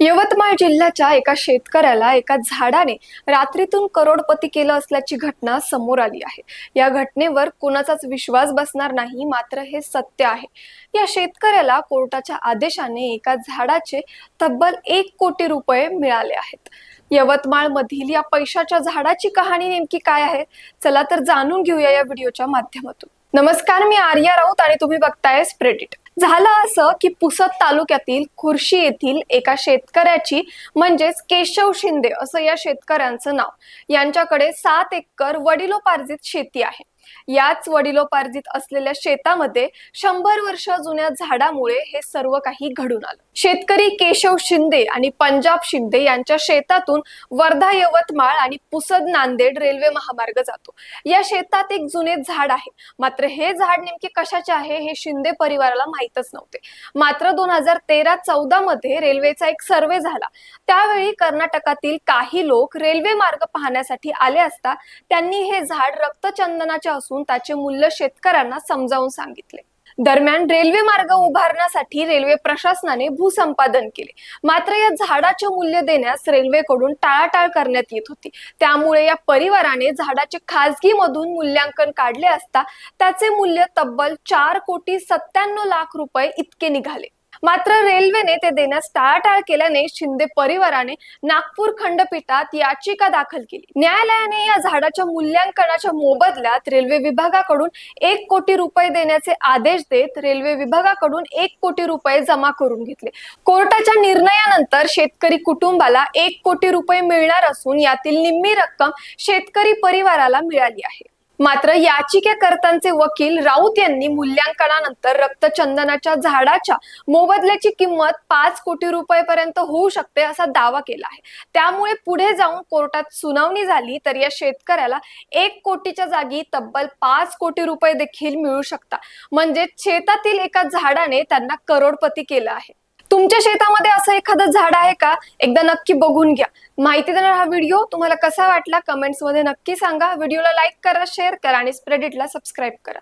यवतमाळ जिल्ह्याच्या एका शेतकऱ्याला एका झाडाने रात्रीतून करोडपती केलं असल्याची घटना समोर आली आहे. या घटनेवर कोणाचाच विश्वास बसणार नाही मात्र हे सत्य आहे. या शेतकऱ्याला कोर्टाच्या आदेशाने एका झाडाचे तब्बल एक कोटी रुपये मिळाले आहेत. यवतमाळ मधील या पैशाच्या झाडाची कहाणी नेमकी काय आहे? चला तर जाणून घेऊया या व्हिडिओच्या माध्यमातून. नमस्कार मी आर्या राऊत आणि तुम्ही बघताय स्प्रेडिट. झालं असं की पुसद तालुक्यातील खुर्शी येथील एका शेतकऱ्याची म्हणजेच केशव शिंदे असं या शेतकऱ्यांचं नाव. यांच्याकडे सात एकर वडिलोपार्जित शेती आहे. याच वडिलोपार्जित असलेल्या शेतामध्ये शंभर वर्ष जुन्या झाडामुळे हे सर्व काही घडून आलं. शेतकरी केशव शिंदे आणि पंजाब शिंदे यांच्या शेतातून वर्धा यवतमाळ आणि पुसद नांदेड रेल्वे महामार्ग जातो. या शेतात एक जुने झाड आहे. मात्र हे झाड नेमके कशाचे आहे हे शिंदे परिवाराला माहीतच नव्हते. मात्र दोन हजार तेरा चौदा मध्ये रेल्वेचा एक सर्वे झाला. त्यावेळी कर्नाटकातील काही लोक रेल्वे मार्ग पाहण्यासाठी आले असता त्यांनी हे झाड रक्तचंदनाचे असून त्याचे मूल्य शेतकऱ्यांना समजावून सांगितले. दरम्यान रेल्वे मार्ग उभारण्यासाठी रेल्वे प्रशासनाने भूसंपादन केले. मात्र या झाडाचे मूल्य देण्यास रेल्वेकडून टाळाटाळ करण्यात येत होती. त्यामुळे या परिवाराने झाडाचे खाजगीमधून मूल्यांकन काढले असता त्याचे मूल्य तब्बल चार कोटी सत्त्याण्णव लाख रुपये इतके निघाले. मात्र रेल्वेने ते देण्यास टाळाटाळ केल्याने शिंदे परिवाराने नागपूर खंडपीठात याचिका दाखल केली. न्यायालयाने या झाडाच्या मूल्यांकनाच्या मोबदल्यात रेल्वे विभागाकडून एक कोटी रुपये देण्याचे आदेश देत रेल्वे विभागाकडून एक कोटी रुपये जमा करून घेतले. कोर्टाच्या निर्णयानंतर शेतकरी कुटुंबाला एक कोटी रुपये मिळणार असून यातील निम्मी रक्कम शेतकरी परिवाराला मिळाली आहे. मात्र याचिकेकर्त्यांचे वकील राऊत यांनी मूल्यांकनानंतर रक्तचंदनाच्या झाडाच्या मोबदल्याची किंमत पाच कोटी रुपयेपर्यंत होऊ शकते असा दावा केला आहे. त्यामुळे पुढे जाऊन कोर्टात सुनावणी झाली तर या शेतकऱ्याला एक कोटीच्या जागी तब्बल पाच कोटी रुपये देखील मिळू शकतात. म्हणजे शेतातील एका झाडाने त्यांना करोडपती केलं आहे. तुमच्या शेतामध्ये असं एखादं झाड आहे का? एकदा नक्की बघून घ्या. माहिती देणार हा व्हिडिओ तुम्हाला कसा वाटला कमेंट्समध्ये नक्की सांगा. व्हिडिओला लाईक करा शेअर करा आणि स्प्रेडिटला सबस्क्राईब करा.